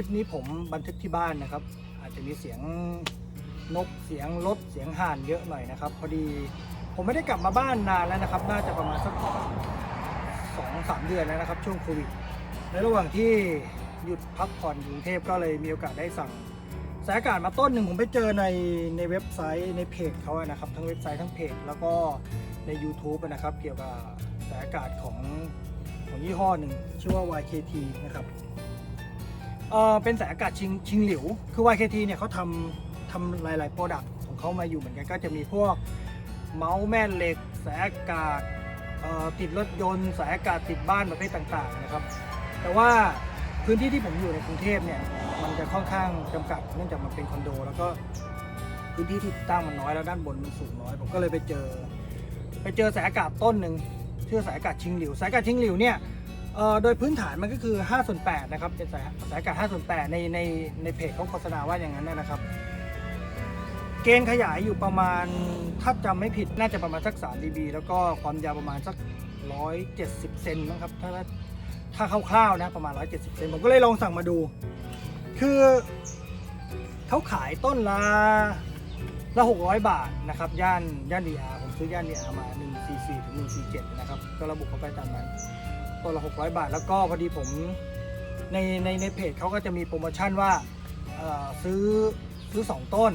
คลิปนี้ผมบันทึกที่บ้านนะครับ อาจจะมีเสียงนกเสียงรถเสียงห่านเยอะหน่อยนะครับ พอดีผมไม่ได้กลับมาบ้านนานแล้วนะครับ น่าจะประมาณสักสองสามเดือนแล้วนะครับ ช่วงโควิดในระหว่างที่หยุดพักผ่อนกรุงเทพก็เลยมีโอกาสได้สั่งสายอากาศมาต้นหนึ่งผมไปเจอในในเว็บไซต์ในเพจเขาอะนะครับ ทั้งเว็บไซต์ทั้งเพจแล้วก็ใน YouTube นะครับ เกี่ยวกับสายอากาศของของยี่ห้อหนึ่งชื่อว่า YKT นะครับ เออเป็นสายอากาศชิงชิงหลิว คือ YKT เนี่ยเขาทำทำหลายๆโปรดักต์ของเขามาอยู่เหมือนกันก็จะมีพวกเมาส์แม่เหล็กสายอากาศติดรถยนต์สายอากาศติดบ้านประเภทต่างๆนะครับ แต่ว่าพื้นที่ที่ผมอยู่ในกรุงเทพเนี่ยมันจะค่อนข้างจำกัดเนื่องจากมันเป็นคอนโด แล้วก็พื้นที่ที่ตั้งมันน้อยแล้วด้านบนมันสูงน้อย ผมก็เลยไปเจอ ไปเจอสายอากาศต้นหนึ่งชื่อสายอากาศชิงหลิว สายอากาศชิงหลิวเนี่ย เอ่อโดยพื้นฐานมันก็คือ5ส่วน8นะครับเป็นสายสายอากาศ5ส่วน8ในในในเพจเขาโฆษณาว่าอย่างนั้นนะครับ เกณฑ์ขยายอยู่ประมาณถ้าจำไม่ผิดน่าจะประมาณสัก3 dB แล้วก็ความยาวประมาณสัก 170 เซนนะครับถ้าถ้าคร่าวๆนะประมาณ 170 เซนผมก็เลยลองสั่งมาดู คือเขาขายต้นละละ 600 บาทนะครับย่านย่านดีอาผมซื้อย่านดีอามา144ถึง147นะครับก็ระบุเข้าไปตามนั้น ตัวละ 600 บาท แล้วก็พอดีผมในในในเพจเขาก็จะมีโปรโมชั่นว่าซื้อซื้อ 2 ต้น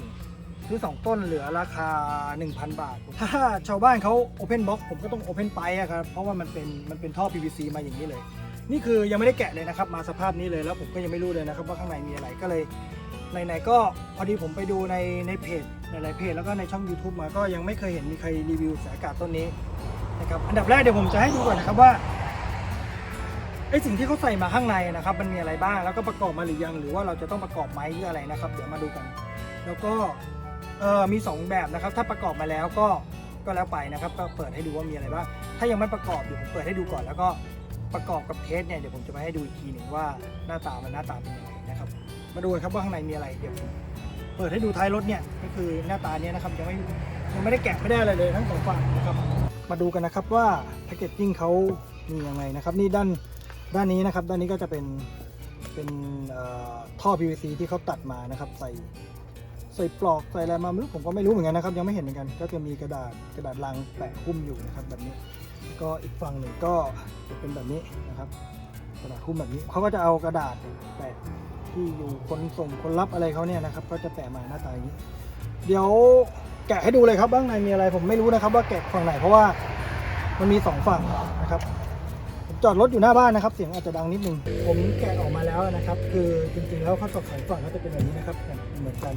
ซื้อ 2 ต้นเหลือราคา 1,000 บาท ถ้าชาวบ้านเขา Open Box ผมก็ต้อง Open ไปอะครับ เพราะว่ามันเป็นมันเป็นท่อ PVC มาอย่างนี้เลย นี่คือยังไม่ได้แกะเลยนะครับ มาสภาพนี้เลยแล้วผมก็ยังไม่รู้เลยนะครับว่าข้างในมีอะไรก็เลยไหนๆก็พอดีผมไปดูในในเพจหลายๆเพจแล้วก็ในช่อง YouTube มาก็ยังไม่เคยเห็นมีใครรีวิวสายอากาศต้นนี้นะครับอันดับแรกเดี๋ยวผมจะให้ดูก่อนนะครับว่า ไอสิ่งที่เขาใส่มาข้างในนะครับมันมีอะไรบ้างแล้วก็ประกอบมาหรือยัง หรือว่าเราจะต้องประกอบไหมหรืออะไรนะครับ เดี๋ยวมาดูกัน แล้วก็เออมี 2 แบบนะครับ ถ้าประกอบมาแล้วก็ก็แล้วไปนะครับ ก็เปิดให้ดูว่ามีอะไรบ้างถ้ายังไม่ประกอบเดี๋ยวผมเปิดให้ดูก่อน แล้วก็ประกอบกับเทสเนี่ยเดี๋ยวผมจะมาให้ดูอีกทีหนึ่งว่าหน้าตามันหน้าตาเป็นยังไงนะครับ มาดูกันครับว่าข้างในมีอะไรเดี๋ยวผมเปิดให้ดูท้ายรถเนี่ยก็คือหน้าตาเนี้ยนะครับยังไม่ยังไม่ได้แกะไม่ได้อะไรเลยทั้งสองฝั่งนะครับ มาดูกันนะครับว่าแพคเกจจิ้งเขามียังไงนะครับ นี่ด้าน ด้านนี้นะครับด้านนี้ก็จะเป็นเป็นท่อท่อ PVC ที่เขาตัดมานะครับ ใส่ใส่ปลอกใส่อะไรมาไม่รู้ผมก็ไม่รู้เหมือนกันนะครับ ยังไม่เห็นเหมือนกัน ก็จะมีกระดาษกระดาษลังแปะหุ้มอยู่นะครับแบบนี้ ก็อีกฝั่งหนึ่งก็จะเป็นแบบนี้นะครับ กระดาษหุ้มแบบนี้เขาก็จะเอากระดาษแปะที่อยู่คนส่งคนรับอะไรเขาเนี่ยนะครับ ก็จะแปะมาหน้าตาอย่างนี้ เดี๋ยวแกะให้ดูเลยครับบ้างในมีอะไรผมไม่รู้นะครับ ว่าแกะฝั่งไหนเพราะว่ามันมีสองฝั่งนะครับ จอดรถอยู่หน้าบ้านนะครับ เสียงอาจจะดังนิดนึง ผมแกะออกมาแล้วนะครับ คือจริงๆแล้วข้อสอบสองฝั่งก็จะเป็นแบบนี้นะครับเหมือนกัน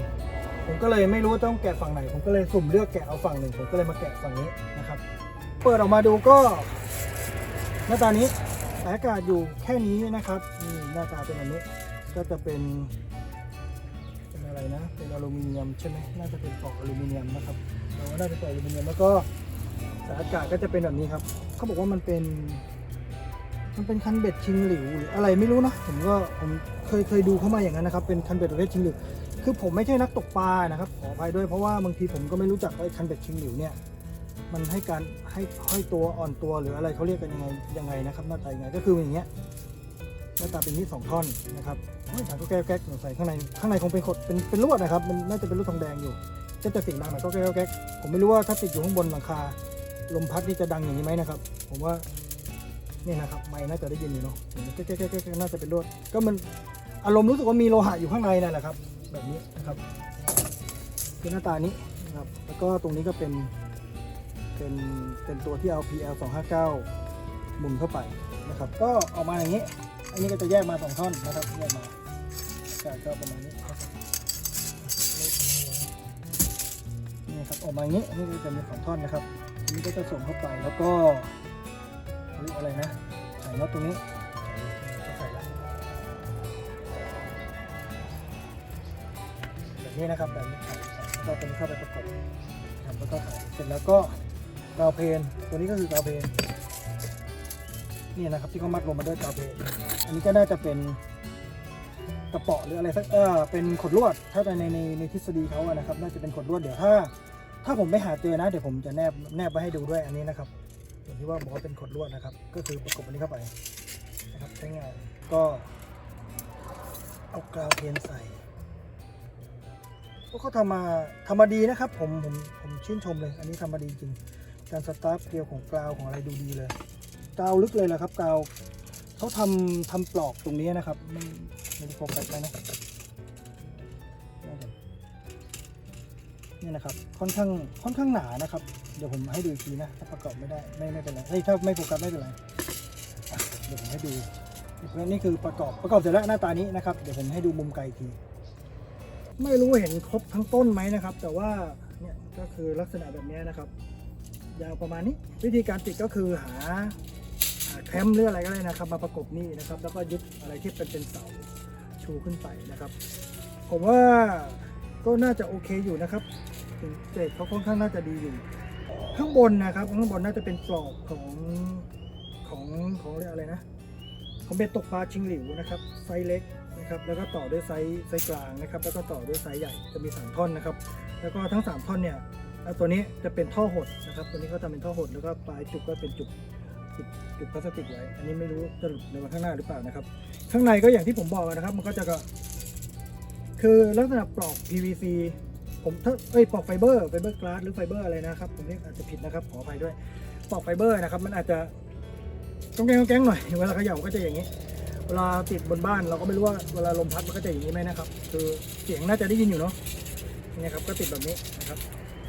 ผมก็เลยไม่รู้ต้องแกะฝั่งไหน ผมก็เลยสุ่มเลือกแกะเอาฝั่งหนึ่งผมก็เลยมาแกะฝั่งนี้นะครับ เปิดออกมาดูก็หน้าตานี้สายอากาศอยู่แค่นี้นะครับนี่หน้าตาเป็นแบบนี้ก็จะเป็นเป็นอะไรนะ เป็นอลูมิเนียมใช่ไหมน่าจะเป็นปลอกอลูมิเนียมนะครับเราว่าน่าจะเป็นอลูมิเนียมแล้วก็สายอากาศก็จะเป็นแบบนี้ครับเขาบอกว่ามันเป็น มันเป็นคันเบ็ดชิงหลิวหรืออะไรไม่รู้นะผมก็ผมเคยเคยดูเข้ามาอย่างนั้นนะครับเป็นคันเบ็ดประเภทชิงหลิวคือผมไม่ใช่นักตกปลานะครับขออภัยด้วยเพราะว่าบางทีผมก็ไม่รู้จักว่าไอ้คันเบ็ดชิงหลิวเนี่ยมันให้การให้ห้อยตัวอ่อนตัวหรืออะไรเขาเรียกกันยังไงยังไงนะครับหน้าตายังไงก็คืออย่างเงี้ยหน้าตาเป็นที่สองท่อนนะครับโอ้ยถังก็แก๊กแก๊กใส่ข้างในข้างในคงเป็นขดเป็นเป็นลวดนะครับ มันน่าจะเป็นลวดทองแดงอยู่ก็จะเสียงดังหน่อยก็แก๊กแก๊กผมไม่รู้ว่าถ้าติดอยู่ข้างบนหลังคาลมพัดนี่จะดังอย่างนี้ไหมนะครับ ผมว่า นี่นะครับไม่น่าจะได้ยินอยู่เนาะแก๊กแก๊กแก๊กแก๊กน่าจะเป็นลดก็มันอารมณ์รู้สึกว่ามีโลหะอยู่ข้างในนั่นแหละครับ แบบนี้นะครับคือหน้าตานี้นะครับแล้วก็ตรงนี้ก็เป็นเป็นเป็นตัวที่เอา PL 259หมุนเข้าไปนะครับ ก็ออกมาอย่างนี้ อันนี้ก็จะแยกมาสองท่อนนะครับแยกมาก็ประมาณนี้นี่ครับออกมาอย่างนี้อันนี้ก็จะมีสองท่อนนะครับ อันนี้ก็จะส่งเข้าไปแล้วก็ เรียกอะไรนะใส่น็อตตรงนี้ใส่ละแบบนี้นะครับแบบนี้ก็เป็นเข้าไปประกบครับแล้วก็เสร็จแล้วก็กาวเพนตัวนี้ก็คือกาวเพนนี่นะครับที่เขามัดรวมมาด้วยกาวเพนอันนี้ก็น่าจะเป็นกระเป๋อหรืออะไรสักเออเป็นขดลวด ถ้าในในในในทฤษฎีเขาอะนะครับ น่าจะเป็นขดลวดเดี๋ยวถ้า ถ้าผมไม่หาเจอนะ เดี๋ยวผมจะแนบแนบไว้ให้ดูด้วยอันนี้นะครับ อย่างที่ว่าบอกว่าเป็นขดลวดนะครับ ก็คือประกบอันนี้เข้าไปนะครับใช้งานก็เอากาวเพนใส่พวกเขาทำมาทำมาดีนะครับ ผมผมผมชื่นชมเลย อันนี้ทำมาดีจริงการสตาร์ทเกลียวของกาวของอะไรดูดีเลยกาวลึกเลยแหละครับกาวเขาทำทำปลอกตรงนี้นะครับไม่ไม่ได้โฟกัสไปนะ นี่นะครับค่อนข้างค่อนข้างหนานะครับ เดี๋ยวผมให้ดูอีกทีนะถ้าประกอบไม่ได้ไม่ไม่เป็นไรเฮ้ยถ้าไม่โฟกัสไม่เป็นไรเดี๋ยวผมให้ดูนี่คือประกอบประกอบเสร็จแล้วหน้าตานี้นะครับ เดี๋ยวผมให้ดูมุมไกลอีกทีไม่รู้เห็นครบทั้งต้นไหมนะครับ แต่ว่าเนี่ยก็คือลักษณะแบบนี้นะครับ ยาวประมาณนี้ วิธีการติดก็คือหาหาแคมหรืออะไรก็ได้นะครับ มาประกบนี่นะครับ แล้วก็ยึดอะไรที่เป็นเป็นเสาชูขึ้นไปนะครับ ผมว่า ก็น่าจะโอเคอยู่นะครับถึงเกรดเขาค่อนข้างน่าจะดีอยู่ ข้างบนนะครับ ข้างบนน่าจะเป็นปลอกของของของเรียกอะไรนะของเบ็ดตกปลาชิงหลิวนะครับ ไซส์เล็กนะครับ แล้วก็ต่อด้วยไซส์ไซส์กลางนะครับ แล้วก็ต่อด้วยไซส์ใหญ่จะมี 3 ท่อนนะครับ แล้วก็ทั้ง 3 ท่อนเนี่ยตัวนี้จะเป็นท่อหดนะครับ ตัวนี้เขาทำเป็นท่อหด แล้วก็ปลายจุกก็เป็นจุกจุกจุกพลาสติกไว้ อันนี้ไม่รู้จะหลุดในวันข้างหน้าหรือเปล่านะครับ ข้างในก็อย่างที่ผมบอกนะครับ มันก็จะก็ คือลักษณะปลอก PVC ผมถ้าเอ้ยปลอกไฟเบอร์ไฟเบอร์กลาสหรือไฟเบอร์อะไรนะครับ ผมเรียกอาจจะผิดนะครับขออภัยด้วยปลอกไฟเบอร์นะครับ มันอาจจะต้องแกงต้องแกงหน่อยเวลาเขย่าก็จะอย่างนี้ เวลาติดบนบ้านเราก็ไม่รู้ว่าเวลาลมพัดมันก็จะอย่างนี้ไหมนะครับ คือเสียงน่าจะได้ยินอยู่เนาะนี่ครับก็ติดแบบนี้นะครับ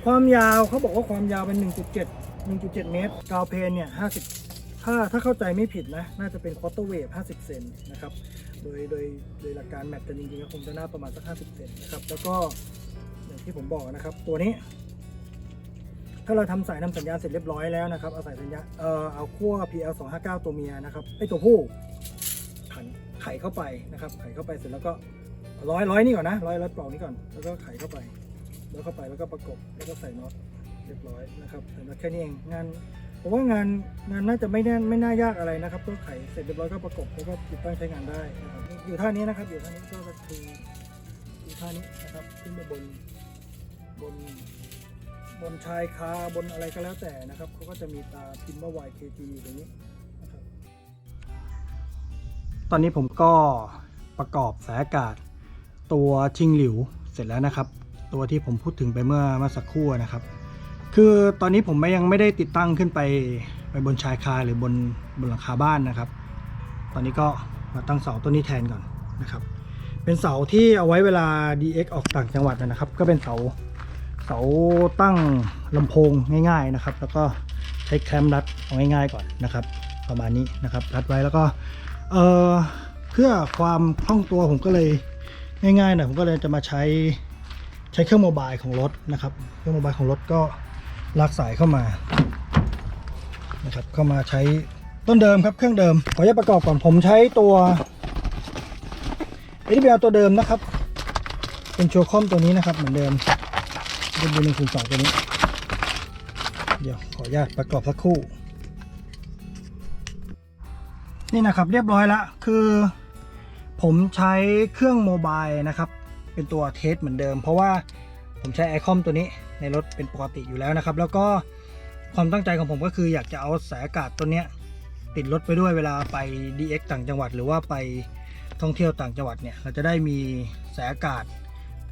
ความยาวเขาบอกว่าความยาวเป็น 1.7 1.7 เมตร กาวเพนเนี่ย50ถ้าถ้าเข้าใจไม่ผิดนะ น่าจะเป็นควอเตอร์เวฟ50 เซนนะครับ โดยโดยโดยหลักการแมทกันจริงๆก็คงจะน่าประมาณสัก50เซนนะครับ แล้วก็อย่างที่ผมบอกนะครับ ตัวนี้ ถ้าเราทำสายนำสัญญาณเสร็จเรียบร้อยแล้วนะครับ เอาสายสัญญาเอ่อเอาขั้ว PL 2 5 9ตัวเมียนะครับไอตัวผู้ขันไขเข้าไปนะครับ ไขเข้าไปเสร็จแล้วก็ร้อยร้อยนี่ก่อนนะร้อยร้อยปลอกนี้ก่อนแล้วก็ไขเข้าไป แล้วเข้าไปแล้วก็ประกบแล้วก็ใส่น็อตเรียบร้อยนะครับแต่แค่นี้เองงาน ผมว่างานงานน่าจะไม่แน่ไม่น่ายากอะไรนะครับก็ไขเสร็จเรียบร้อยก็ประกบแล้วก็ติดตั้งใช้งานได้นะครับอยู่ท่านี้นะครับ อยู่ท่านี้ก็คืออยู่ท่านี้นะครับขึ้นไปบนบนบนชายคาบนอะไรก็แล้วแต่นะครับเขาก็จะมีตาพิมพ์ว่า YKT อยู่ตรงนี้นะครับตอนนี้ผมก็ประกอบสายอากาศตัวชิงหลิวเสร็จแล้วนะครับ ตัวที่ผมพูดถึงไปเมื่อเมื่อสักครู่นะครับ คือตอนนี้ผมยังไม่ได้ติดตั้งขึ้นไปไปบนชายคาหรือบนบนหลังคาบ้านนะครับ ตอนนี้ก็มาตั้งเสาต้นนี้แทนก่อนนะครับ เป็นเสาที่เอาไว้เวลา DX ออกต่างจังหวัดนะครับ ก็เป็นเสาเสาตั้งลำโพงง่าย ๆนะครับ แล้วก็ใช้แคมรัดเอาง่าย ๆก่อนนะครับ ประมาณนี้นะครับรัดไว้แล้วก็เออเพื่อความคล่องตัวผมก็เลยง่ายๆหน่อยผมก็เลยจะมาใช้ใช้เครื่องโมบายของรถนะครับ เครื่องโมบายของรถก็ ลากสายเข้ามานะครับเข้ามาใช้ต้นเดิมครับเครื่องเดิมขออนุญาตประกอบก่อนผมใช้ตัว ADBL ตัวเดิมนะครับ เป็นโชว์คอมตัวนี้นะครับ เหมือนเดิมเป็นบูหนึ่งศูนย์สองตัวนี้ เดี๋ยวขออนุญาตประกอบสักครู่ นี่นะครับเรียบร้อยแล้วคือผมใช้เครื่องโมบายนะครับ เป็นตัวเทสเหมือนเดิม เพราะว่าผมใช้ไอคอมตัวนี้ ในรถเป็นปกติอยู่แล้วนะครับ แล้วก็ความตั้งใจของผมก็คืออยากจะเอาสายอากาศตัวเนี้ยติดรถไปด้วยเวลาไป DX ต่างจังหวัด หรือว่าไปท่องเที่ยวต่างจังหวัดเนี่ยเราจะได้มีสายอากาศ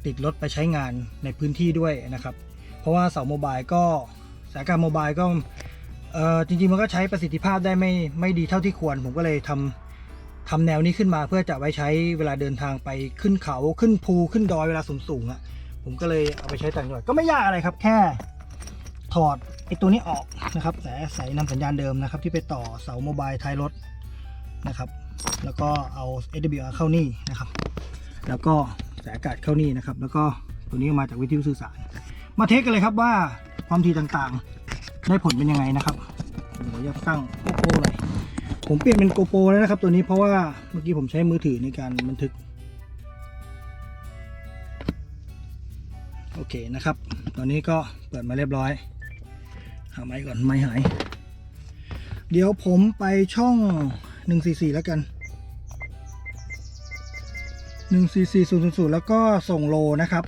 ติดรถไปใช้งานในพื้นที่ด้วยนะครับ เพราะว่าเสาโมบายก็สายการโมบายก็เออจริงๆมันก็ใช้ประสิทธิภาพได้ไม่ไม่ดีเท่าที่ควร ผมก็เลยทำทำแนวนี้ขึ้นมาเพื่อจะไว้ใช้เวลาเดินทางไปขึ้นเขาขึ้นภูขึ้นดอยเวลาสูงๆอะ่ะ ผมก็เลยเอาไปใช้ต่างจังหวัดก็ไม่ยากอะไรครับ แค่ถอดไอตัวนี้ออกนะครับสายสายนำสัญญาณเดิมนะครับ ที่ไปต่อเสาโมบายท้ายรถนะครับ แล้วก็เอา AWR เข้านี่นะครับ แล้วก็สายอากาศเข้านี่นะครับ แล้วก็ตัวนี้มาจากวิทยุสื่อสาร มาเทสกันเลยครับว่าความถี่ต่างๆ ได้ผลเป็นยังไงนะครับเดี๋ยวจะตั้งโกโปรหน่อยผมเปลี่ยนเป็นโกโปรแล้วนะครับ ตัวนี้เพราะว่าเมื่อกี้ผมใช้มือถือในการบันทึก โอเคนะครับ ตอนนี้ก็เปิดมาเรียบร้อย หาไม้ก่อนไม้หาย เดี๋ยวผมไปช่อง 144 แล้วกัน 144 000 แล้วก็ส่งโลนะครับ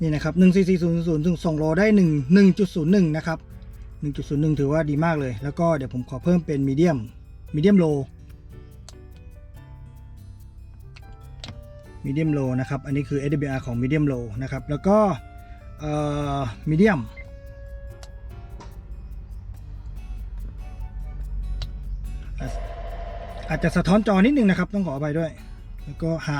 นี่นะครับ 144 0 0 0ส่งโลได้ 1 1.01 นะครับ 1.01 ถือว่าดีมากเลย แล้วก็เดี๋ยวผมขอเพิ่มเป็นมีเดียมมีเดียมโล มีเดียมโลนะครับ อันนี้คือ SDBR ของมีเดียมโลนะครับ แล้วก็เอ่อมีเดียมอาจจะสะท้อนจอนิดนึงนะครับ ต้องขออภัยด้วย แล้วก็ไฮ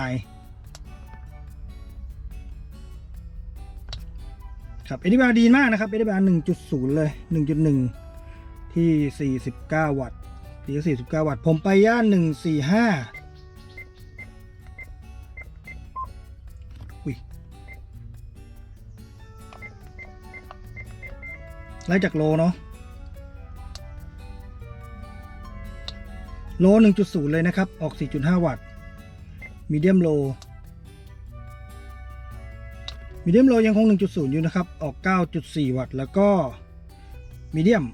ครับ SDBR ดีมากนะครับ SDBR 1.0 เลย 1.1 ที่ 49 วัตต์ดีก็49 วัตต์ ผมไปย่าน145 ไล่จากโลเนาะโล 1.0 เลยนะครับ ออก 4.5 วัตต์มีเดียมโลมีเดียมโลยังคง 1.0 อยู่นะครับ ออก 9.4 วัตต์ แล้วก็มีเดียม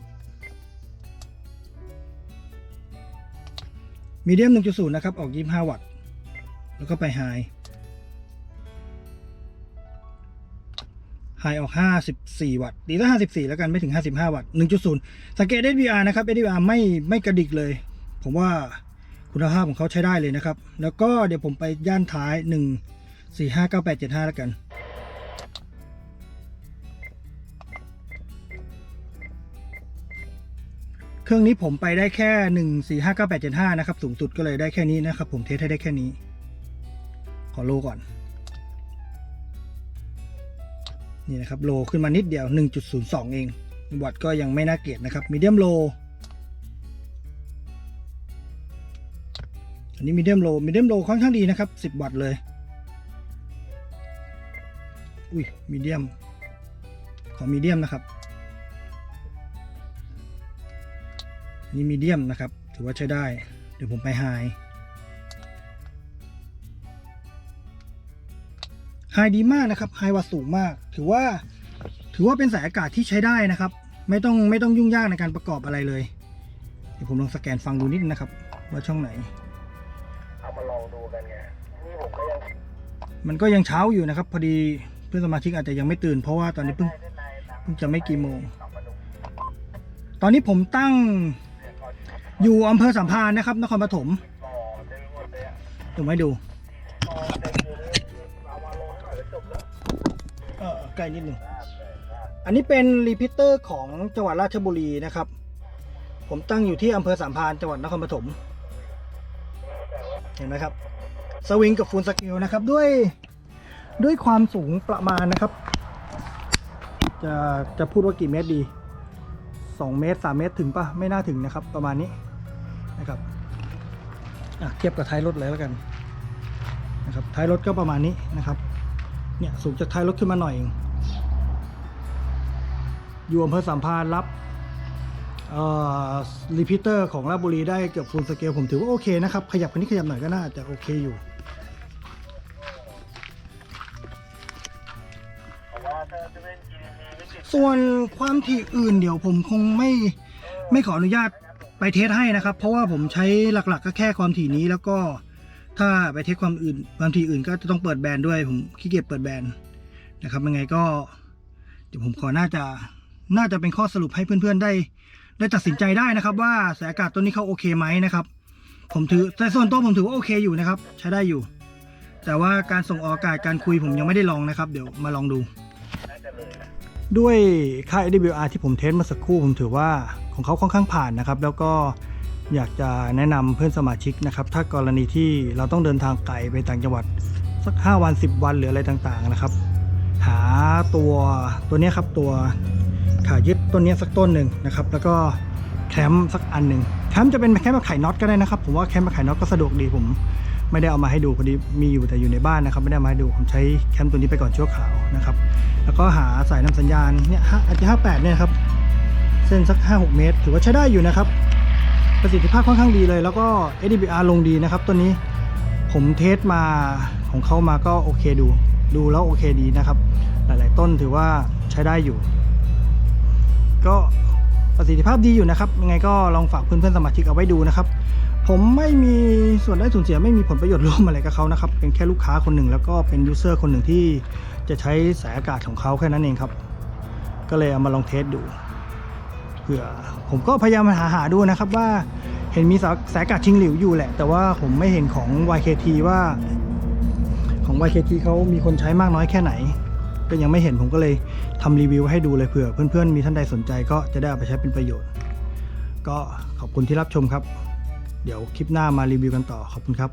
มีเดียม 1.0 นะครับ ออก 25 วัตต์ แล้วก็ไปไฮ ไฮออก54 วัตต์ดีก็54 แล้วกันไม่ถึง 55 วัตต์ 1.0 สังเกต SVR นะครับ SVR ไม่ไม่กระดิกเลย ผมว่าคุณภาพของเขาใช้ได้เลยนะครับ แล้วก็เดี๋ยวผมไปย่านท้าย 1 4 5 9 8 7 5 แล้วกัน เครื่องนี้ผมไปได้แค่หนึ่งสี่ห้าเก้าแปดเจ็ดห้านะครับ สูงสุดก็เลยได้แค่นี้นะครับ ผมเทสให้ได้แค่นี้ ขอโลก่อน นี่นะครับโลขึ้นมานิดเดียว 1.02 เองวัตก็ยังไม่น่าเกลียดนะครับมีเดียมโลอันนี้มีเดียมโลมีเดียมโลค่อนข้างดีนะครับ 10 วัตเลยอุ้ยมีเดียมขอมีเดียมนะครับนี่มีเดียมนะครับ ถือว่าใช้ได้ เดี๋ยวผมไปไฮ ไฮดีมากนะครับไฮวัตต์สูงมาก ถือว่า ถือว่าเป็นสายอากาศที่ใช้ได้นะครับ ไม่ต้องไม่ต้องยุ่งยากในการประกอบอะไรเลยเดี๋ยวผมลองสแกนฟังดูนิดนะครับ ว่าช่องไหน เอามาลองดูกันไงนี่ผมก็ยังมันก็ยังเช้าอยู่นะครับ พอดีเพื่อนสมาชิกอาจจะยังไม่ตื่นเพราะว่าตอนนี้เพิ่งได้ในตามเพิ่งจะไม่กี่โมงสองประตูตอนนี้ผมตั้งเนี่ยก็อยู่อำเภอสัมพานนะครับ นครปฐมต่อเต็มหมด เออใกล้นิดหนึ่งอันนี้เป็นรีพิเตอร์ของจังหวัดราชบุรีนะครับ ผมตั้งอยู่ที่อำเภอสามพานจังหวัดนครปฐมเห็นไหมครับสวิงกับฟูลสเกลนะครับด้วยด้วยความสูงประมาณนะครับ จะจะพูดว่ากี่เมตรดี 2 เมตร 3 เมตรถึงปะไม่น่าถึงนะครับ ประมาณนี้นะครับอะเทียบกับท้ายรถเลยแล้วกันนะครับท้ายรถก็ประมาณนี้นะครับ เนี่ยสูงจากท้ายรถขึ้นมาหน่อยเองอยู่อำเภอสัมพานรับเอ่อรีพิเตอร์ของราชบุรีได้เกือบฟูลสเกลผมถือว่าโอเคนะครับ ขยับคันนี้ขยับหน่อยก็น่าจะโอเคอยู่ส่วนความถี่อื่นเดี๋ยวผมคงไม่ไม่ขออนุญาตไปเทสให้นะครับ เพราะว่าผมใช้หลักๆก็แค่ความถี่นี้แล้วก็ ถ้าไปเทสความอื่นความถี่อื่นก็จะต้องเปิดแบรนด์ด้วย ผมขี้เกียจเปิดแบรนด์นะครับยังไงก็เดี๋ยวผมขอน่าจะน่าจะเป็นข้อสรุปให้เพื่อนๆได้ ได้ตัดสินใจได้นะครับ ว่าสายอากาศตัวนี้เขาโอเคไหมนะครับ ผมถือแต่ส่วนตัวผมถือว่าโอเคอยู่นะครับ ใช้ได้อยู่ แต่ว่าการส่งออกอากาศการคุยผมยังไม่ได้ลองนะครับ เดี๋ยวมาลองดูน่าจะเลยนะด้วยค่า AWR ที่ผมเทสเมื่อสักครู่ผมถือว่าของเขาค่อนข้างผ่านนะครับ แล้วก็ อยากจะแนะนำเพื่อนสมาชิกนะครับ ถ้ากรณีที่เราต้องเดินทางไกลไปต่างจังหวัดสัก 5 วัน 10 วันหรืออะไรต่างๆนะครับ หาตัวตัวนี้ครับตัวขายึดต้นนี้สักต้นหนึ่งนะครับ แล้วก็แคมป์สักอันหนึ่งแคมป์จะเป็นแคมป์แบบไขน็อตก็ได้นะครับ ผมว่าแคมป์แบบไขน็อตก็สะดวกดีผมไม่ได้เอามาให้ดูพอดีมีอยู่แต่อยู่ในบ้านนะครับ ไม่ได้มาให้ดูผมใช้แคมป์ตัวนี้ไปก่อนชั่วคราวนะครับ แล้วก็หาสายนำสัญญาณเนี่ยห้าอาจจะห้าแปดเนี่ยครับ เส้นสัก 5 6 เมตร ถือว่าใช้ได้อยู่นะครับ ประสิทธิภาพค่อนข้างดีเลย แล้วก็ ADBR ลงดีนะครับ ตัวนี้ผมเทสมาของเขามาก็โอเคดู ดูแล้วโอเคดีนะครับ หลาย ๆ ต้นถือว่าใช้ได้อยู่ ก็ประสิทธิภาพดีอยู่นะครับยังไงก็ลองฝากเพื่อน ๆ สมาชิกเอาไว้ดูนะครับ ผมไม่มีส่วนได้ส่วนเสียไม่มีผลประโยชน์ร่วมอะไรกับเขานะครับ เป็นแค่ลูกค้าคนหนึ่งแล้วก็เป็นยูเซอร์คนหนึ่งที่จะใช้สายอากาศของเขาแค่นั้นเองครับ ก็เลยเอามาลองเทสดู เผื่อผมก็พยายามหาหาดูนะครับว่าเห็นมีสายกาศชิงหลิวอยู่แหละ แต่ว่าผมไม่เห็นของ YKT ว่า ของ YKT เขามีคนใช้มากน้อยแค่ไหน ก็ยังไม่เห็นผมก็เลยทำรีวิวให้ดูเลยเผื่อเพื่อนๆ มีท่านใดสนใจก็จะได้เอาไปใช้เป็นประโยชน์ ก็ขอบคุณที่รับชมครับ เดี๋ยวคลิปหน้ามารีวิวกันต่อขอบคุณครับ